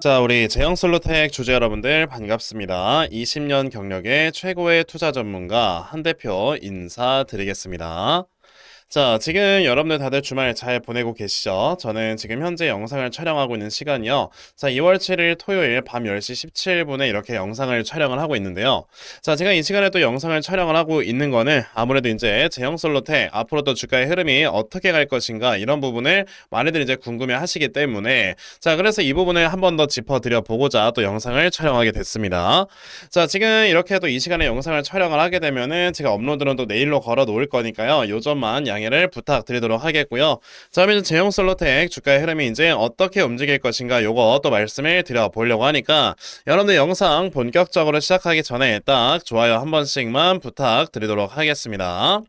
자, 우리 제형솔로텍 주주 여러분들 반갑습니다. 20년 경력의 최고의 투자 전문가 한 대표 인사드리겠습니다. 자, 지금 여러분들 다들 주말 잘 보내고 계시죠? 저는 지금 현재 영상을 촬영하고 있는 시간이요. 자, 2월 7일 토요일 밤 10시 17분에 이렇게 영상을 촬영을 하고 있는데요. 자, 제가 이 시간에 또 영상을 촬영을 하고 있는 거는 아무래도 이제 제형 솔로텍 앞으로도 주가의 흐름이 어떻게 갈 것인가 이런 부분을 많이들 이제 궁금해 하시기 때문에 자, 그래서 이 부분을 한 번 더 짚어드려 보고자 또 영상을 촬영하게 됐습니다. 자, 지금 이렇게 또 이 시간에 영상을 촬영을 하게 되면은 제가 업로드는 또 내일로 걸어 놓을 거니까요. 요점만 양해를 부탁드리도록 하겠고요. 자, 그러면 제형 솔로텍 주가의 흐름이 이제 어떻게 움직일 것인가 요거 또 말씀을 드려 보려고 하니까 여러분들 영상 본격적으로 시작하기 전에 딱 좋아요 한 번씩만 부탁드리도록 하겠습니다.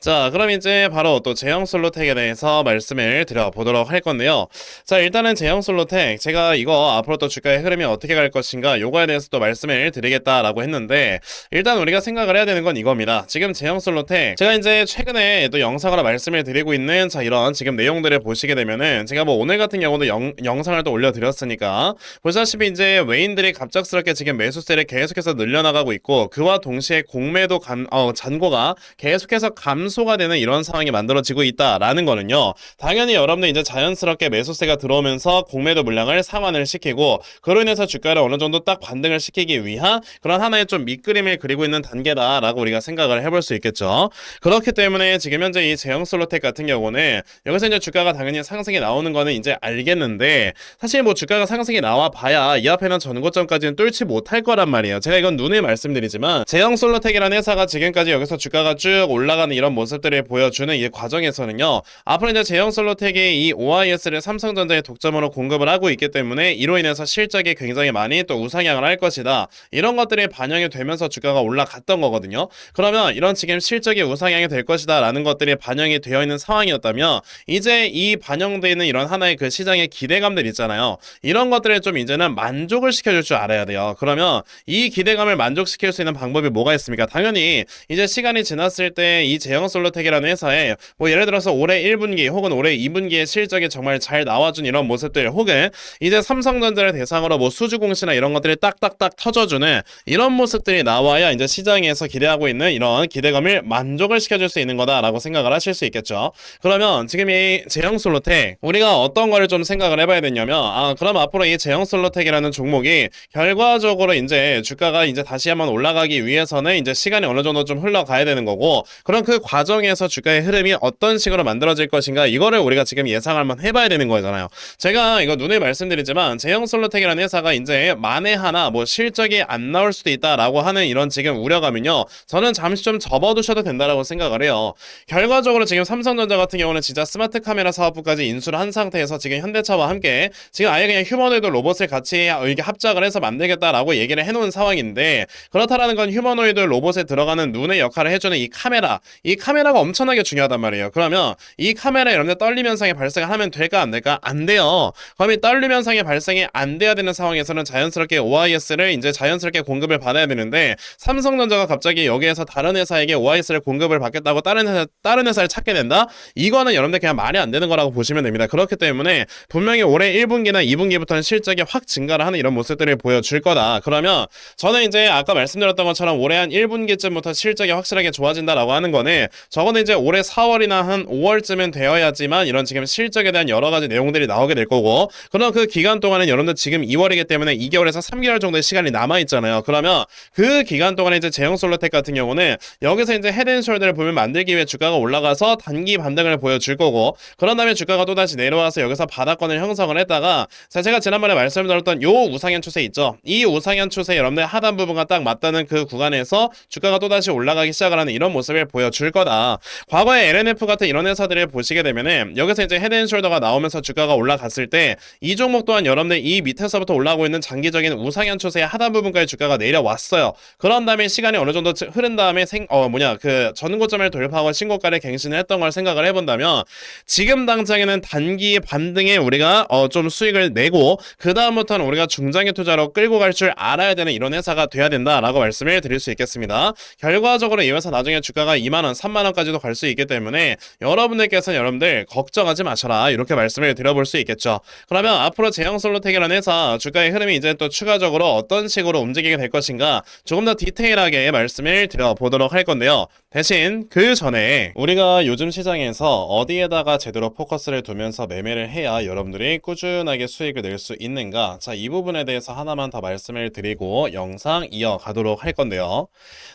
자, 그럼 이제 바로 또 제형 솔로텍에 대해서 말씀을 드려보도록 할 건데요. 자, 일단은 제형 솔로텍, 제가 이거 앞으로 또 주가의 흐름이 어떻게 갈 것인가, 요거에 대해서 또 말씀을 드리겠다라고 했는데, 일단 우리가 생각을 해야 되는 건 이겁니다. 지금 제형 솔로텍, 제가 이제 최근에 또 영상으로 말씀을 드리고 있는, 자, 이런 지금 내용들을 보시게 되면은, 제가 뭐 오늘 같은 경우도 영, 영상을 또 올려드렸으니까, 보시다시피 이제 외인들이 갑작스럽게 지금 매수세를 계속해서 늘려나가고 있고, 그와 동시에 공매도 감, 어, 잔고가 계속해서 감 소가 되는 이런 상황이 만들어지고 있다라는 거는요. 당연히 여러분들 이제 자연스럽게 매수세가 들어오면서 공매도 물량을 상환을 시키고 그로 인해서 주가를 어느 정도 딱 반등을 시키기 위한 그런 하나의 좀 밑그림을 그리고 있는 단계다라고 우리가 생각을 해볼 수 있겠죠. 그렇기 때문에 지금 현재 이 제형 솔로텍 같은 경우는 여기서 이제 주가가 당연히 상승이 나오는 거는 이제 알겠는데 사실 뭐 주가가 상승이 나와 봐야 이 앞에는 전고점까지는 뚫지 못할 거란 말이에요. 제가 이건 눈에 말씀드리지만 제형 솔로텍이라는 회사가 지금까지 여기서 주가가 쭉 올라가는 이런 모습들을 보여주는 이 과정에서는요. 앞으로 이제 제형 솔로텍이 이 OIS를 삼성전자의 독점으로 공급을 하고 있기 때문에 이로 인해서 실적이 굉장히 많이 또 우상향을 할 것이다. 이런 것들이 반영이 되면서 주가가 올라갔던 거거든요. 그러면 이런 지금 실적이 우상향이 될 것이다 라는 것들이 반영이 되어 있는 상황이었다면 이제 이 반영되어 있는 이런 하나의 그 시장의 기대감들 있잖아요. 이런 것들을 좀 이제는 만족을 시켜줄 줄 알아야 돼요. 그러면 이 기대감을 만족시킬 수 있는 방법이 뭐가 있습니까? 당연히 이제 시간이 지났을 때 이 제형 솔로텍이라는 회사에 뭐 예를 들어서 올해 1분기 혹은 올해 2분기의 실적이 정말 잘 나와준 이런 모습들 혹은 이제 삼성전자를 대상으로 뭐 수주공시나 이런 것들이 딱딱딱 터져주는 이런 모습들이 나와야 이제 시장에서 기대하고 있는 이런 기대감을 만족을 시켜줄 수 있는 거다라고 생각을 하실 수 있겠죠. 그러면 지금 이 제형 솔로텍 우리가 어떤 거를 좀 생각을 해봐야 되냐면 아 그럼 앞으로 이 제형 솔로텍이라는 종목이 결과적으로 이제 주가가 이제 다시 한번 올라가기 위해서는 이제 시간이 어느 정도 좀 흘러가야 되는 거고 그럼 그 과 정에서 주가의 흐름이 어떤 식으로 만들어질 것인가 이거를 우리가 지금 예상을 한번 해봐야 되는 거잖아요. 제가 이거 눈에 말씀드리지만 제형 솔로텍이라는 회사가 이제 만에 하나 뭐 실적이 안 나올 수도 있다라고 하는 이런 지금 우려감은요. 저는 잠시 좀 접어두셔도 된다라고 생각을 해요. 결과적으로 지금 삼성전자 같은 경우는 진짜 스마트 카메라 사업부까지 인수를 한 상태에서 지금 현대차와 함께 지금 아예 그냥 휴머노이드 로봇을 같이 이렇게 합작을 해서 만들겠다라고 얘기를 해놓은 상황인데 그렇다라는 건 휴머노이드 로봇에 들어가는 눈의 역할을 해주는 이 카메라 이 카메라가 엄청나게 중요하단 말이에요. 그러면 이 카메라 여러분들 떨림 현상이 발생을 하면 될까 안 될까? 안 돼요. 그럼 이 떨림 현상이 발생이 안 돼야 되는 상황에서는 자연스럽게 OIS를 이제 자연스럽게 공급을 받아야 되는데 삼성전자가 갑자기 여기에서 다른 회사에게 OIS를 공급을 받겠다고 다른 회사 다른 회사를 찾게 된다? 이거는 여러분들 그냥 말이 안 되는 거라고 보시면 됩니다. 그렇기 때문에 분명히 올해 1분기나 2분기부터는 실적이 확 증가를 하는 이런 모습들을 보여줄 거다. 그러면 저는 이제 아까 말씀드렸던 것처럼 올해 한 1분기쯤부터 실적이 확실하게 좋아진다라고 하는 거는 적어도 이제 올해 4월이나 한 5월쯤은 되어야지만 이런 지금 실적에 대한 여러 가지 내용들이 나오게 될 거고 그럼 그 기간 동안은 여러분들 지금 2월이기 때문에 2개월에서 3개월 정도의 시간이 남아 있잖아요. 그러면 그 기간 동안에 이제 제형 솔로텍 같은 경우는 여기서 이제 헤드앤숄더를 보면 만들기 위해 주가가 올라가서 단기 반등을 보여줄 거고 그런 다음에 주가가 또다시 내려와서 여기서 바닥권을 형성을 했다가 자 제가 지난번에 말씀드렸던 요 우상향 추세 있죠. 이 우상향 추세 여러분들 하단 부분과 딱 맞다는 그 구간에서 주가가 또다시 올라가기 시작을 하는 이런 모습을 보여줄 거 다. 과거에 LNF 같은 이런 회사들을 보시게 되면은 여기서 이제 헤드앤숄더가 나오면서 주가가 올라갔을 때 이 종목 또한 여러분들 이 밑에서부터 올라오고 있는 장기적인 우상향 추세의 하단 부분까지 주가가 내려왔어요. 그런 다음에 시간이 어느 정도 흐른 다음에 생, 어 뭐냐 그 전고점을 돌파하고 신고가를 갱신을 했던 걸 생각을 해본다면 지금 당장에는 단기 반등에 우리가 어 좀 수익을 내고 그 다음부터는 우리가 중장기 투자로 끌고 갈 줄 알아야 되는 이런 회사가 돼야 된다라고 말씀을 드릴 수 있겠습니다. 결과적으로 이 회사 나중에 주가가 2만 원, 3만 3만 원까지도 갈 수 있기 때문에 여러분들께서는 여러분들 걱정하지 마셔라 이렇게 말씀을 드려볼 수 있겠죠. 그러면 앞으로 제형 솔로텍이라는 회사 주가의 흐름이 이제 또 추가적으로 어떤 식으로 움직이게 될 것인가 조금 더 디테일하게 말씀을 드려보도록 할 건데요. 대신 그 전에 우리가 요즘 시장에서 어디에다가 제대로 포커스를 두면서 매매를 해야 여러분들이 꾸준하게 수익을 낼 수 있는가 자 이 부분에 대해서 하나만 더 말씀을 드리고 영상 이어가도록 할 건데요.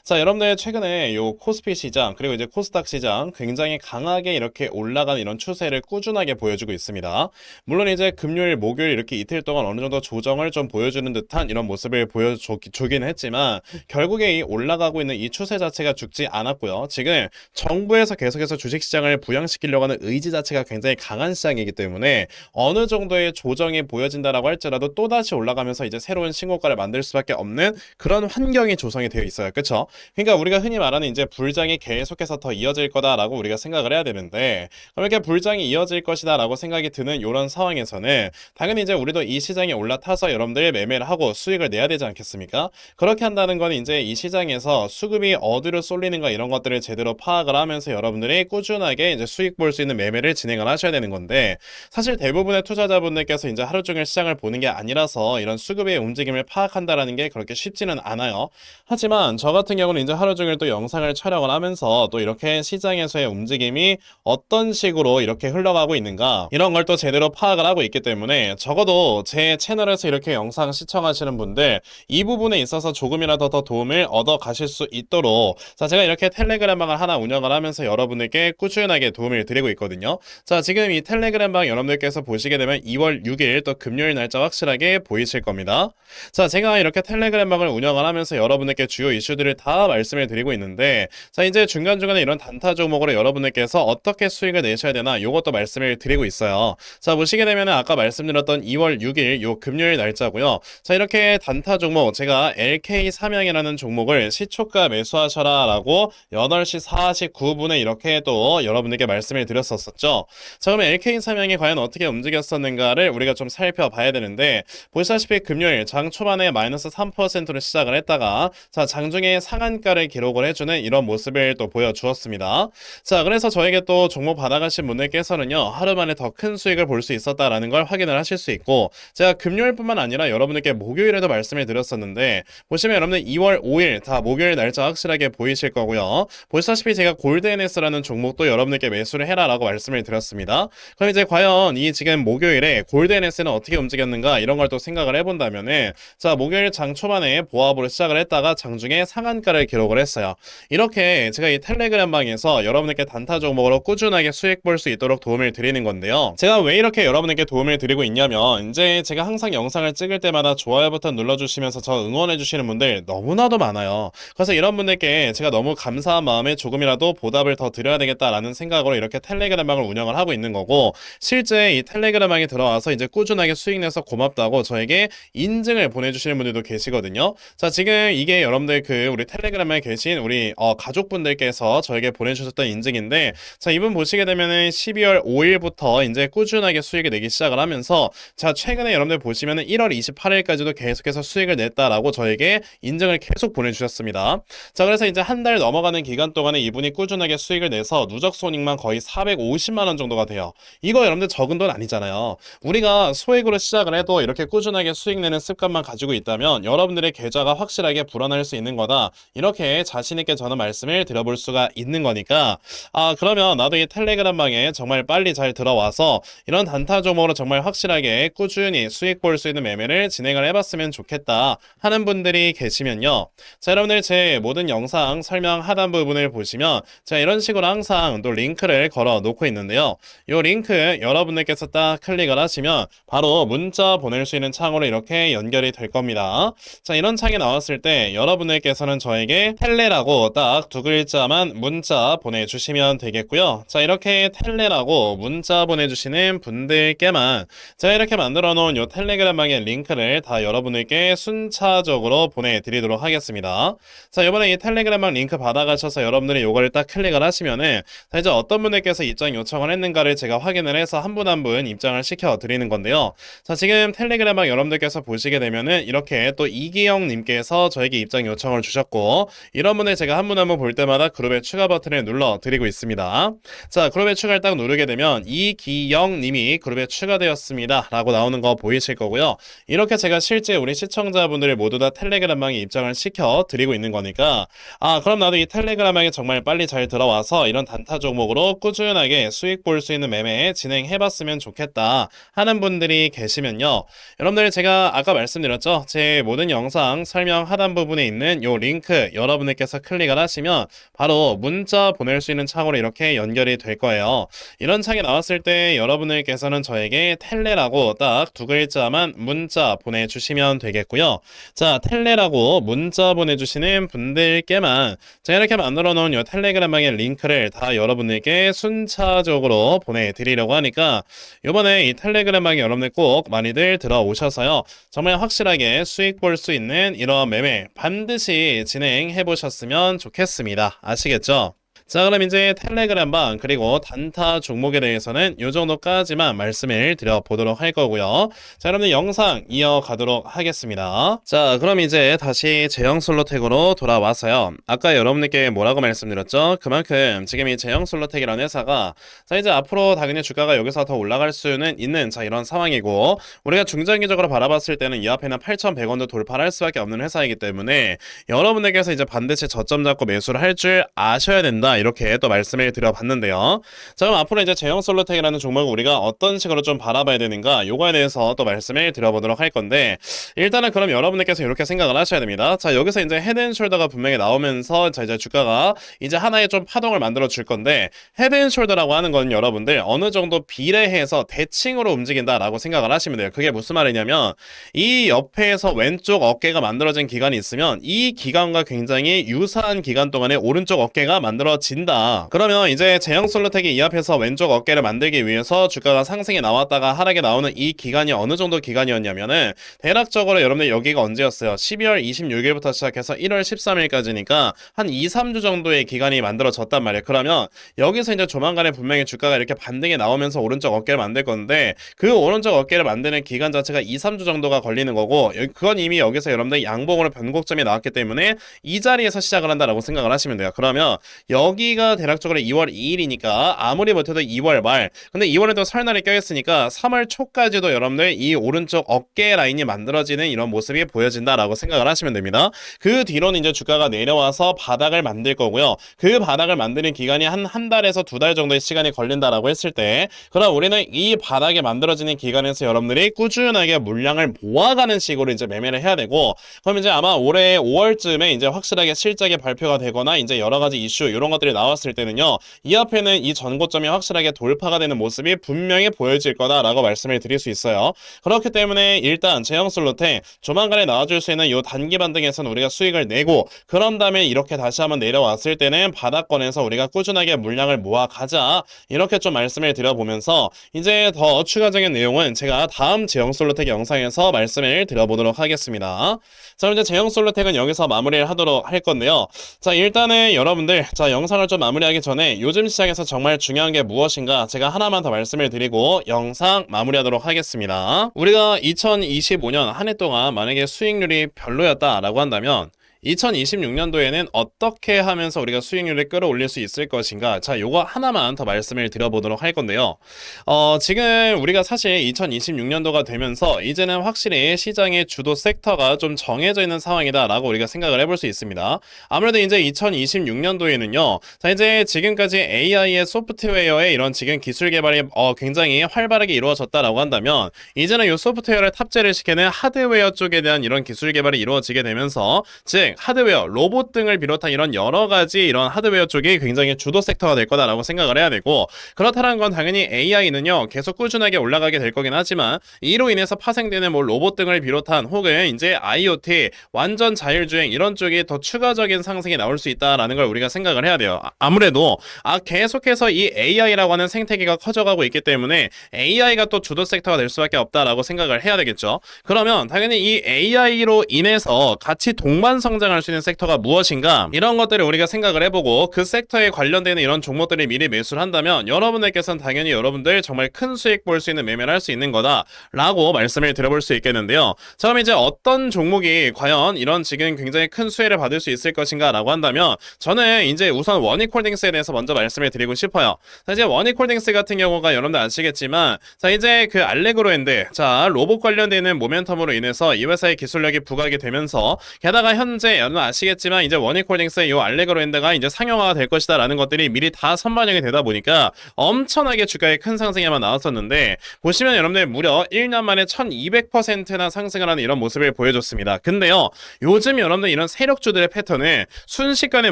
자 여러분들 최근에 요 코스피 시장 그리고 이제 코스닥 시장 굉장히 강하게 이렇게 올라가는 이런 추세를 꾸준하게 보여주고 있습니다. 물론 이제 금요일, 목요일 이렇게 이틀 동안 어느 정도 조정을 좀 보여주는 듯한 이런 모습을 보여주긴 했지만 결국에 이 올라가고 있는 이 추세 자체가 죽지 않았고요. 지금 정부에서 계속해서 주식시장을 부양시키려고 하는 의지 자체가 굉장히 강한 시장이기 때문에 어느 정도의 조정이 보여진다라고 할지라도 또다시 올라가면서 이제 새로운 신고가를 만들 수밖에 없는 그런 환경이 조성이 되어 있어요. 그렇죠? 그러니까 우리가 흔히 말하는 이제 불장이 계속해서 더 이어질 거다라고 우리가 생각을 해야 되는데 그럼 이렇게 불장이 이어질 것이다라고 생각이 드는 이런 상황에서는 당연히 이제 우리도 이 시장에 올라타서 여러분들 매매를 하고 수익을 내야 되지 않겠습니까? 그렇게 한다는 건 이제 이 시장에서 수급이 어디로 쏠리는가 이런 것들을 제대로 파악을 하면서 여러분들이 꾸준하게 이제 수익 볼 수 있는 매매를 진행을 하셔야 되는 건데 사실 대부분의 투자자분들께서 이제 하루 종일 시장을 보는 게 아니라서 이런 수급의 움직임을 파악한다라는 게 그렇게 쉽지는 않아요. 하지만 저 같은 경우는 이제 하루 종일 또 영상을 촬영을 하면서 또 이렇게 시장에서의 움직임이 어떤 식으로 이렇게 흘러가고 있는가 이런 걸 또 제대로 파악을 하고 있기 때문에 적어도 제 채널에서 이렇게 영상 시청하시는 분들 이 부분에 있어서 조금이라도 더 도움을 얻어 가실 수 있도록 자 제가 이렇게 텔레그램 방을 하나 운영을 하면서 여러분들께 꾸준하게 도움을 드리고 있거든요. 자 지금 이 텔레그램 방 여러분들께서 보시게 되면 2월 6일 또 금요일 날짜 확실하게 보이실 겁니다. 자 제가 이렇게 텔레그램 방을 운영을 하면서 여러분들께 주요 이슈들을 다 말씀을 드리고 있는데 자 이제 중간중간 에 이런 단타 종목으로 여러분들께서 어떻게 수익을 내셔야 되나 요것도 말씀을 드리고 있어요. 자 보시게 되면 아까 말씀드렸던 2월 6일 요 금요일 날짜고요. 자 이렇게 단타 종목 제가 LK 삼양이라는 종목을 시초가 매수하셔라 라고 8시 49분에 이렇게 또 여러분들께 말씀을 드렸었었죠. 자 그러면 LK 삼양이 과연 어떻게 움직였었는가를 우리가 좀 살펴봐야 되는데 보시다시피 금요일 장 초반에 마이너스 3%로 시작을 했다가 자 장중에 상한가를 기록을 해주는 이런 모습을 또 보여주 었습니다. 자 그래서 저에게 또 종목 받아가신 분들께서는요 하루 만에 더 큰 수익을 볼 수 있었다라는 걸 확인을 하실 수 있고 제가 금요일뿐만 아니라 여러분들께 목요일에도 말씀을 드렸었는데 보시면 여러분들 2월 5일 다 목요일 날짜 확실하게 보이실 거고요. 보시다시피 제가 골드NS라는 종목도 여러분들께 매수를 해라라고 말씀을 드렸습니다. 그럼 이제 과연 이 지금 목요일에 골드NS는 어떻게 움직였는가 이런 걸 또 생각을 해본다면은 자 목요일 장 초반에 보합으로 시작을 했다가 장중에 상한가를 기록을 했어요. 이렇게 제가 이 텔레 그램 방에서 여러분들께 단타 종목으로 꾸준하게 수익 볼 수 있도록 도움을 드리는 건데요. 제가 왜 이렇게 여러분에게 도움을 드리고 있냐면 이제 제가 항상 영상을 찍을 때마다 좋아요 버튼 눌러주시면서 저 응원해주시는 분들 너무나도 많아요. 그래서 이런 분들께 제가 너무 감사한 마음에 조금이라도 보답을 더 드려야 되겠다라는 생각으로 이렇게 텔레그램 방을 운영을 하고 있는 거고 실제 이 텔레그램 방에 들어와서 이제 꾸준하게 수익 내서 고맙다고 저에게 인증을 보내주시는 분들도 계시거든요. 자 지금 이게 여러분들 그 우리 텔레그램에 계신 우리 어, 가족분들께서 저에게 보내주셨던 인증인데 자 이분 보시게 되면은 12월 5일부터 이제 꾸준하게 수익을 내기 시작을 하면서 자 최근에 여러분들 보시면은 1월 28일까지도 계속해서 수익을 냈다라고 저에게 인증을 계속 보내주셨습니다. 자 그래서 이제 한 달 넘어가는 기간 동안에 이분이 꾸준하게 수익을 내서 누적 손익만 거의 450만 원 정도가 돼요. 이거 여러분들 적은 돈 아니잖아요. 우리가 소액으로 시작을 해도 이렇게 꾸준하게 수익 내는 습관만 가지고 있다면 여러분들의 계좌가 확실하게 불어날 수 있는 거다. 이렇게 자신 있게 저는 말씀을 드려볼 수가 있는 거니까 아 그러면 나도 이 텔레그램 방에 정말 빨리 잘 들어와서 이런 단타 종목으로 정말 확실하게 꾸준히 수익 볼 수 있는 매매를 진행을 해봤으면 좋겠다 하는 분들이 계시면요. 자 여러분들 제 모든 영상 설명 하단 부분을 보시면 자 이런 식으로 항상 또 링크를 걸어 놓고 있는데요. 이 링크 여러분들께서 딱 클릭을 하시면 바로 문자 보낼 수 있는 창으로 이렇게 연결이 될 겁니다. 자 이런 창이 나왔을 때 여러분들께서는 저에게 텔레라고 딱 두 글자만 문자 보내주시면 되겠고요. 자 이렇게 텔레라고 문자 보내주시는 분들께만 제가 이렇게 만들어 놓은 이 텔레그램 방의 링크를 다 여러분들께 순차적으로 보내드리도록 하겠습니다. 자 이번에 이 텔레그램 방 링크 받아가셔서 여러분들이 이거를 딱 클릭을 하시면은 자 이제 어떤 분들께서 입장 요청을 했는가를 제가 확인을 해서 한 분 한 분 입장을 시켜 드리는 건데요. 자 지금 텔레그램 방 여러분들께서 보시게 되면은 이렇게 또 이기영 님께서 저에게 입장 요청을 주셨고 이런 분을 제가 한 분 한 분 볼 때마다 그룹에 추가 버튼을 눌러 드리고 있습니다. 자, 그룹에 추가를 딱 누르게 되면 이기영 님이 그룹에 추가되었습니다. 라고 나오는 거 보이실 거고요. 이렇게 제가 실제 우리 시청자분들을 모두 다 텔레그램방에 입장을 시켜 드리고 있는 거니까 아, 그럼 나도 이 텔레그램방에 정말 빨리 잘 들어와서 이런 단타 종목으로 꾸준하게 수익 볼 수 있는 매매 진행해 봤으면 좋겠다 하는 분들이 계시면요. 여러분들 제가 아까 말씀드렸죠. 제 모든 영상 설명 하단 부분에 있는 요 링크 여러분들께서 클릭을 하시면 바로 문자 보낼 수 있는 창으로 이렇게 연결이 될 거예요. 이런 창이 나왔을 때 여러분들께서는 저에게 텔레라고 딱 두 글자만 문자 보내주시면 되겠고요. 자, 텔레라고 문자 보내주시는 분들께만 제가 이렇게 만들어 놓은 요 텔레그램방의 링크를 다 여러분들께 순차적으로 보내드리려고 하니까 이번에 이 텔레그램방에 여러분들 꼭 많이들 들어오셔서요. 정말 확실하게 수익 볼 수 있는 이런 매매 반드시 진행해 보셨으면 좋겠습니다. 아시겠죠? all. 자 그럼 이제 텔레그램방 그리고 단타 종목에 대해서는 이 정도까지만 말씀을 드려보도록 할 거고요. 자 여러분들 영상 이어가도록 하겠습니다. 자 그럼 이제 다시 제형 솔로텍으로 돌아와서요. 아까 여러분들께 뭐라고 말씀드렸죠? 그만큼 지금 이 제형 솔로텍이라는 회사가 자 이제 앞으로 당연히 주가가 여기서 더 올라갈 수는 있는 자 이런 상황이고 우리가 중장기적으로 바라봤을 때는 이 앞에는 8,100원도 돌파할 수밖에 없는 회사이기 때문에 여러분들께서 이제 반드시 저점 잡고 매수를 할 줄 아셔야 된다 이렇게 또 말씀을 드려봤는데요. 자 그럼 앞으로 이제 제형 솔로텍이라는 종목을 우리가 어떤 식으로 좀 바라봐야 되는가 요거에 대해서 또 말씀을 드려보도록 할 건데 일단은 그럼 여러분들께서 이렇게 생각을 하셔야 됩니다. 자 여기서 이제 헤드앤숄더가 분명히 나오면서 자 이제 주가가 이제 하나의 좀 파동을 만들어 줄 건데 헤드앤숄더라고 하는 건 여러분들 어느 정도 비례해서 대칭으로 움직인다라고 생각을 하시면 돼요. 그게 무슨 말이냐면 이 옆에서 왼쪽 어깨가 만들어진 기간이 있으면 이 기간과 굉장히 유사한 기간 동안에 오른쪽 어깨가 만들어진 다. 그러면 이제 제형 솔로텍이 이 앞에서 왼쪽 어깨를 만들기 위해서 주가가 상승에 나왔다가 하락에 나오는 이 기간이 어느 정도 기간이었냐면은 대략적으로 여러분들 여기가 언제였어요? 12월 26일부터 시작해서 1월 13일까지니까 한 2, 3주 정도의 기간이 만들어졌단 말이에요. 그러면 여기서 이제 조만간에 분명히 주가가 이렇게 반등에 나오면서 오른쪽 어깨를 만들 건데 그 오른쪽 어깨를 만드는 기간 자체가 2, 3주 정도가 걸리는 거고 여- 그건 이미 여기서 여러분들 양봉으로 변곡점이 나왔기 때문에 이 자리에서 시작을 한다라고 생각을 하시면 돼요. 그러면 여기 가 대략적으로 2월 2일이니까 아무리 못해도 2월 말 근데 2월에도 설날이 껴있으니까 3월 초까지도 여러분들 이 오른쪽 어깨 라인이 만들어지는 이런 모습이 보여진다라고 생각을 하시면 됩니다. 그 뒤로는 이제 주가가 내려와서 바닥을 만들 거고요. 그 바닥을 만드는 기간이 한 한 달에서 두 달 정도의 시간이 걸린다라고 했을 때 그럼 우리는 이 바닥에 만들어지는 기간에서 여러분들이 꾸준하게 물량을 모아가는 식으로 이제 매매를 해야 되고 그럼 이제 아마 올해 5월쯤에 이제 확실하게 실적이 발표가 되거나 이제 여러 가지 이슈 이런 것들 이 나왔을 때는요 이 앞에는 이 전고점이 확실하게 돌파가 되는 모습이 분명히 보여질 거다라고 말씀을 드릴 수 있어요. 그렇기 때문에 일단 제형 솔로테 조만간에 나와줄 수 있는 이 단기 반등에서는 우리가 수익을 내고 그런 다음에 이렇게 다시 한번 내려왔을 때는 바닥권에서 우리가 꾸준하게 물량을 모아 가자 이렇게 좀 말씀을 드려보면서 이제 더 추가적인 내용은 제가 다음 제형 솔로텍 영상에서 말씀을 드려보도록 하겠습니다. 자, 이제 제형 솔로텍은 여기서 마무리를 하도록 할 건데요. 자, 일단은 여러분들, 자, 영상 을 좀 마무리하기 전에 요즘 시장에서 정말 중요한 게 무엇인가 제가 하나만 더 말씀을 드리고 영상 마무리하도록 하겠습니다. 우리가 2025년 한 해 동안 만약에 수익률이 별로였다라고 한다면 2026년도에는 어떻게 하면서 우리가 수익률을 끌어올릴 수 있을 것인가? 자, 요거 하나만 더 말씀을 드려보도록 할 건데요. 어, 지금 우리가 사실 2026년도가 되면서 이제는 확실히 시장의 주도 섹터가 좀 정해져 있는 상황이다 라고 우리가 생각을 해볼 수 있습니다. 아무래도 이제 2026년도에는요. 자, 이제 지금까지 AI의 소프트웨어의 이런 지금 기술 개발이 어, 굉장히 활발하게 이루어졌다라고 한다면 이제는 이 소프트웨어를 탑재를 시키는 하드웨어 쪽에 대한 이런 기술 개발이 이루어지게 되면서 즉 하드웨어, 로봇 등을 비롯한 이런 여러 가지 이런 하드웨어 쪽이 굉장히 주도 섹터가 될 거다라고 생각을 해야 되고 그렇다는 건 당연히 AI는요 계속 꾸준하게 올라가게 될 거긴 하지만 이로 인해서 파생되는 뭐 로봇 등을 비롯한 혹은 이제 IoT 완전 자율주행 이런 쪽이 더 추가적인 상승이 나올 수 있다라는 걸 우리가 생각을 해야 돼요. 아- 아무래도 아 계속해서 이 AI라고 하는 생태계가 커져가고 있기 때문에 AI가 또 주도 섹터가 될 수밖에 없다라고 생각을 해야 되겠죠. 그러면 당연히 이 AI로 인해서 같이 동반 성장 성장할 수 있는 섹터가 무엇인가 이런 것들을 우리가 생각을 해보고 그 섹터에 관련되는 이런 종목들을 미리 매수를 한다면 여러분들께서는 당연히 여러분들 정말 큰 수익 볼 수 있는 매매를 할 수 있는 거다라고 말씀을 드려볼 수 있겠는데요. 자 그럼 이제 어떤 종목이 과연 이런 지금 굉장히 큰 수혜를 받을 수 있을 것인가라고 한다면 저는 이제 우선 원익홀딩스에 대해서 먼저 말씀을 드리고 싶어요. 자 이제 원익홀딩스 같은 경우가 여러분들 아시겠지만 자 이제 그 알레그로엔드 자 로봇 관련되는 모멘텀으로 인해서 이 회사의 기술력이 부각이 되면서 게다가 현재 여러분 아시겠지만 이제 원익홀딩스의 이 알레그로엔드가 이제 상용화가 될 것이다 라는 것들이 미리 다 선반영이 되다 보니까 엄청나게 주가에 큰 아마 나왔었는데 보시면 여러분들 무려 1년 만에 1200%나 상승을 하는 이런 모습을 보여줬습니다. 근데요 요즘 여러분들 이런 세력주들의 패턴은 순식간에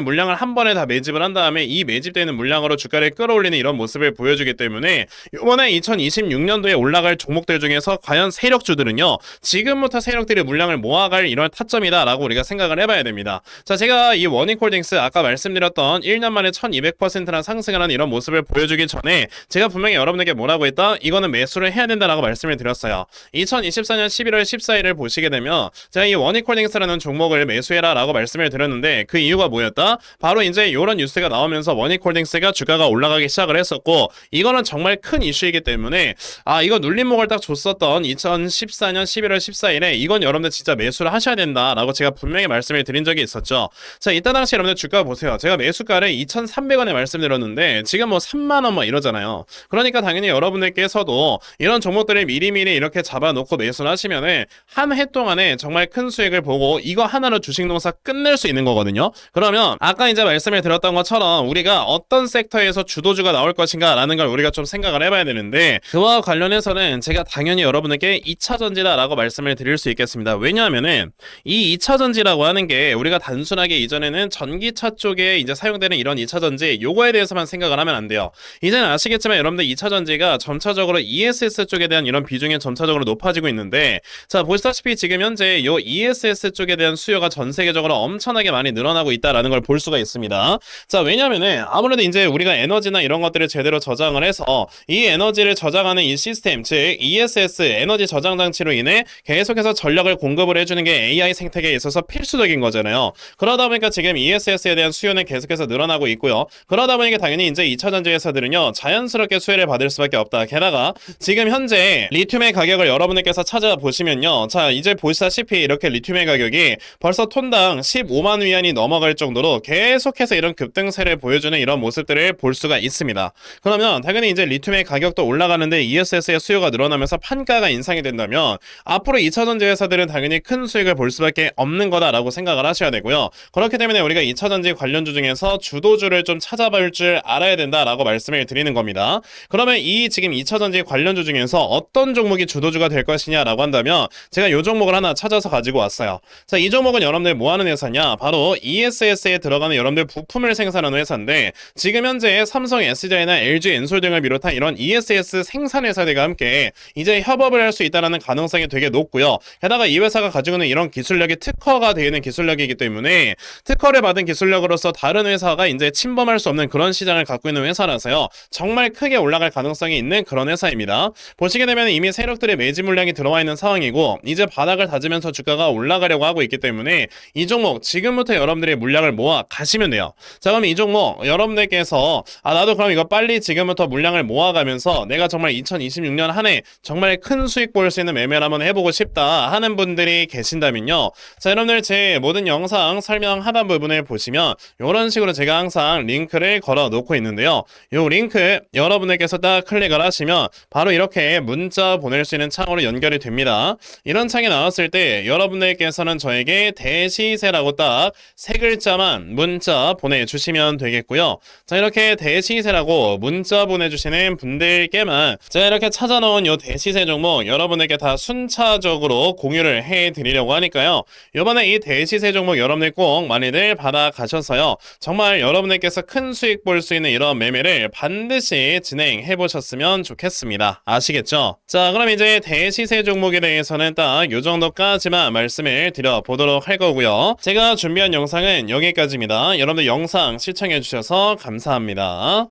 물량을 한 번에 다 매집을 한 다음에 이 매집되는 물량으로 주가를 끌어올리는 이런 모습을 보여주기 때문에 이번에 2026년도에 올라갈 종목들 중에서 과연 세력주들은요 지금부터 세력들이 물량을 모아갈 이런 타점이다라고 우리가 생각을 해 봐야 됩니다. 자 제가 이 워닝콜딩스 아까 말씀드렸던 1년 만에 1200%나 상승을 하는 이런 모습을 보여주기 전에 제가 분명히 여러분에게 뭐라고 했다? 이거는 매수를 해야 된다라고 말씀을 드렸어요. 2024년 11월 14일을 보시게 되면 제가 이 워닝콜딩스라는 종목을 매수해라 라고 말씀을 드렸는데 그 이유가 뭐였다? 바로 이제 이런 뉴스가 나오면서 워닝콜딩스가 주가가 올라가기 시작을 했었고 이거는 정말 큰 이슈이기 때문에 아 이거 눌림목을 딱 줬었던 2014년 11월 14일에 이건 여러분들 진짜 매수를 하셔야 된다라고 제가 분명히 말씀 을 드린 적이 있었죠. 자 이때 당시 여러분들 주가 보세요. 제가 매수가를 2,300원에 말씀드렸는데 지금 뭐 3만 원 뭐 이러잖아요. 그러니까 당연히 여러분들께서도 이런 종목들을 미리미리 이렇게 잡아놓고 매수를 하시면은 한 해 동안에 정말 큰 수익을 보고 이거 하나로 주식 농사 끝낼 수 있는 거거든요. 그러면 아까 이제 말씀을 드렸던 것처럼 우리가 어떤 섹터에서 주도주가 나올 것인가라는 걸 우리가 좀 생각을 해봐야 되는데 그와 관련해서는 제가 당연히 여러분에게 2차 전지다라고 말씀을 드릴 수 있겠습니다. 왜냐하면은 이 2차 전지라고 하는 게 우리가 단순하게 이전에는 전기차 쪽에 이제 사용되는 이런 2차 전지 요거에 대해서만 생각을 하면 안 돼요. 이제는 아시겠지만 여러분들 2차 전지가 점차적으로 ESS 쪽에 대한 이런 비중이 점차적으로 높아지고 있는데 자 보시다시피 지금 현재 요 ESS 쪽에 대한 수요가 전 세계적으로 엄청나게 많이 늘어나고 있다라는 걸 볼 수가 있습니다. 자 왜냐면은 아무래도 이제 우리가 에너지나 이런 것들을 제대로 저장을 해서 이 에너지를 저장하는 이 시스템 즉 ESS 에너지 저장 장치로 인해 계속해서 전력을 공급을 해주는 게 AI 생태계에 있어서 필수적인 거잖아요. 그러다 보니까 지금 ESS에 대한 수요는 계속해서 늘어나고 있고요. 그러다 보니까 당연히 이제 2차 전지 회사들은요 자연스럽게 수혜를 받을 수밖에 없다. 게다가 지금 현재 리튬의 가격을 여러분들께서 찾아보시면요. 자 이제 보시다시피 이렇게 리튬의 가격이 벌써 톤당 15만 위안이 넘어갈 정도로 계속해서 이런 급등세를 보여주는 이런 모습들을 볼 수가 있습니다. 그러면 당연히 이제 리튬의 가격도 올라가는데 ESS의 수요가 늘어나면서 판가가 인상이 된다면 앞으로 2차 전지 회사들은 당연히 큰 수익을 볼 수밖에 없는 거다라고 생각 을 하셔야 되고요. 그렇기 때문에 우리가 2차 전지 관련주 중에서 주도주를 좀 찾아볼 줄 알아야 된다라고 말씀을 드리는 겁니다. 그러면 이 지금 2차 전지 관련주 중에서 어떤 종목이 주도주가 될 것이냐라고 한다면 제가 이 종목을 하나 찾아서 가지고 왔어요. 자, 이 종목은 여러분들 뭐 하는 회사냐? 바로 ESS에 들어가는 여러분들 부품을 생산하는 회사인데 지금 현재 삼성 SDI나 LG 엔솔 등을 비롯한 이런 ESS 생산 회사들과 함께 이제 협업을 할 수 있다는 가능성이 되게 높고요. 게다가 이 회사가 가지고 있는 이런 기술력이 특허가 되어 있는 기술 력이기 때문에 특허를 받은 기술력으로서 다른 회사가 이제 침범할 수 없는 그런 시장을 갖고 있는 회사라서요. 정말 크게 올라갈 가능성이 있는 그런 회사입니다. 보시게 되면 이미 세력들의 매집 물량이 들어와 있는 상황이고 이제 바닥을 다지면서 주가가 올라가려고 하고 있기 때문에 이 종목 지금부터 여러분들이 물량을 모아 가시면 돼요. 자 그럼 이 종목 여러분들께서 아 나도 그럼 이거 빨리 지금부터 물량을 모아가면서 내가 정말 2026년 한 해 정말 큰 수익 볼 수 있는 매매를 한번 해보고 싶다 하는 분들이 계신다면요. 자 여러분들 제 모든 영상 설명 하단 부분을 보시면 이런 식으로 제가 항상 링크를 걸어 놓고 있는데요. 이 링크 여러분들께서 딱 클릭을 하시면 바로 이렇게 문자 보낼 수 있는 창으로 연결이 됩니다. 이런 창이 나왔을 때 여러분들께서는 저에게 대시세라고 딱 세 글자만 문자 보내주시면 되겠고요. 자 이렇게 대시세라고 문자 보내주시는 분들께만 제가 이렇게 찾아놓은 요 대시세 종목 여러분에게 다 순차적으로 공유를 해드리려고 하니까요. 이번에 이 대 시세 종목 여러분들 꼭 많이들 받아가셔서요. 정말 여러분들께서 큰 수익 볼 수 있는 이런 매매를 반드시 진행해 보셨으면 좋겠습니다. 아시겠죠? 자 그럼 이제 대시세 종목에 대해서는 딱 요 정도까지만 말씀을 드려보도록 할 거고요. 제가 준비한 영상은 여기까지입니다. 여러분들 영상 시청해 주셔서 감사합니다.